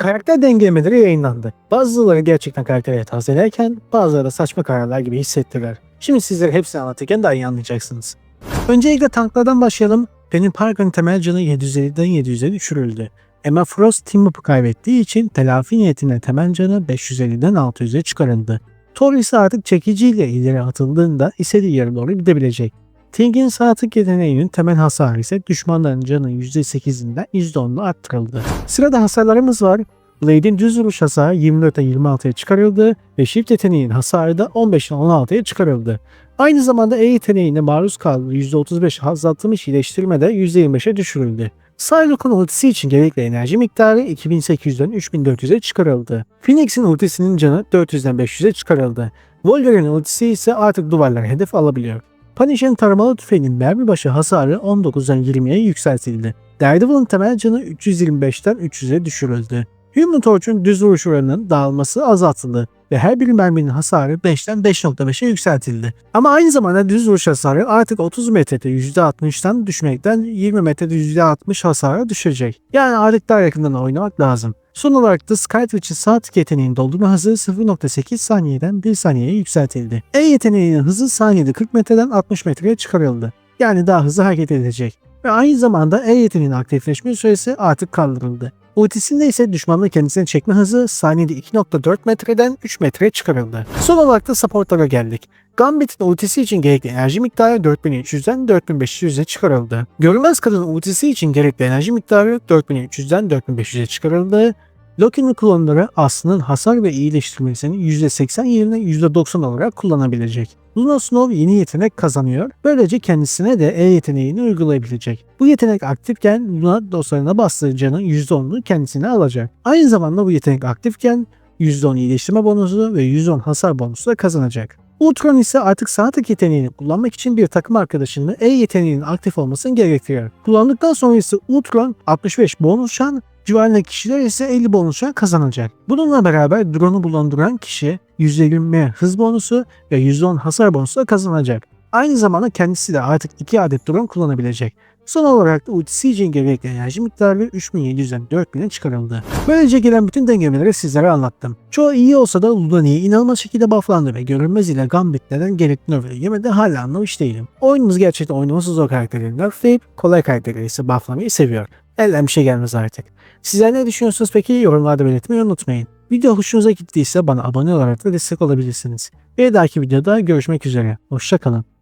Karakter dengelemeleri yayınlandı. Bazıları gerçekten karaktere tavsiye ederken bazıları da saçma kararlar gibi hissettiler. Şimdi sizlere hepsini anlatırken daha iyi anlayacaksınız. Öncelikle tanklardan başlayalım. Penny Parker'ın temel canı 750'den 700'e düşürüldü. Emma Frost Up'ı kaybettiği için telafi niyetine temel canı 550'den 600'e çıkarıldı. Thor ise artık çekiciyle ileri atıldığında istediği yere doğru gidebilecek. Ting'in saatlik yeteneğinin temel hasarı ise düşmanların canı %8'inden %10'una arttırıldı. Sırada hasarlarımız var. Blade'in düz vuruş hasarı 24'ten 26'ya çıkarıldı ve shift yeteneğinin hasarı da 15'ten 16'ya çıkarıldı. Aynı zamanda E yeteneğine maruz kaldığı %35 azaltılmış iyileştirme de %25'e düşürüldü. Psylocke'un ultisi için gerekli enerji miktarı 2800'den 3400'e çıkarıldı. Phoenix'in ultisinin canı 400'den 500'e çıkarıldı. Wolverine'in ultisi ise artık duvarlara hedef alabiliyor. Punisher'ın taramalı tüfeğinin mermi başı hasarı 19'dan 20'ye yükseltildi. Daredevil'ın temel canı 325'ten 300'e düşürüldü. Human Torch'un düz vuruş oranının dağılması azaltıldı ve her bir merminin hasarı 5'ten 5.5'e yükseltildi. Ama aynı zamanda düz vuruş hasarı artık 30 metrede %60'tan düşmekten 20 metrede %60 hasara düşecek. Yani artık yakından oynamak lazım. Son olarak da Skywitch'in saatlik yeteneğinin doldurma hızı 0.8 saniyeden 1 saniyeye yükseltildi. E yeteneğinin hızı saniyede 40 metreden 60 metreye çıkarıldı. Yani daha hızlı hareket edecek. Ve aynı zamanda E yeteneğinin aktifleşme süresi artık kaldırıldı. Ultisinde ise düşmanın kendisine çekme hızı saniyede 2.4 metreden 3 metreye çıkarıldı. Son olarak da supportlara geldik. Gambit'in ultisi için gerekli enerji miktarı 4300'den 4500'e çıkarıldı. Görünmez kadının ultisi için gerekli enerji miktarı 4300'den 4500'e çıkarıldı. Loki'nin klonları Aslı'nın hasar ve iyileştirmesini %80 yerine %90 olarak kullanabilecek. Luna Snow yeni yetenek kazanıyor. Böylece kendisine de E yeteneğini uygulayabilecek. Bu yetenek aktifken Luna dostlarına bastığı canın %10'unu kendisine alacak. Aynı zamanda bu yetenek aktifken %10 iyileştirme bonusu ve %10 hasar bonusu da kazanacak. Ultron ise artık saatlik yeteneğini kullanmak için bir takım arkadaşının E yeteneğinin aktif olmasını gerektiriyor. Kullandıktan sonra ise Ultron 65 bonus şan, civarındaki kişiler ise 50 bonus şan kazanacak. Bununla beraber drone'u bulunduran kişi %20 hız bonusu ve %10 hasar bonusu da kazanacak. Aynı zamanda kendisi de artık 2 adet drone kullanabilecek. Son olarak da ultisi için gerekli enerji miktarı 3700'den 4000'e çıkarıldı. Böylece gelen bütün dengemeleri sizlere anlattım. Çoğu iyi olsa da Ludani'ye inanılmaz şekilde bufflandı ve görünmez ile Gambit neden gerekli nerf'e yemedi hala anlamış değilim. Oyunumuz gerçekten oynaması zor karakterleri nerfleyip kolay karakterleri ise bufflamayı seviyor. Elden bir şey gelmez artık. Sizler ne düşünüyorsunuz peki yorumlarda belirtmeyi unutmayın. Video hoşunuza gittiyse bana abone olarak da destek olabilirsiniz. Bir dahaki videoda görüşmek üzere. Hoşçakalın.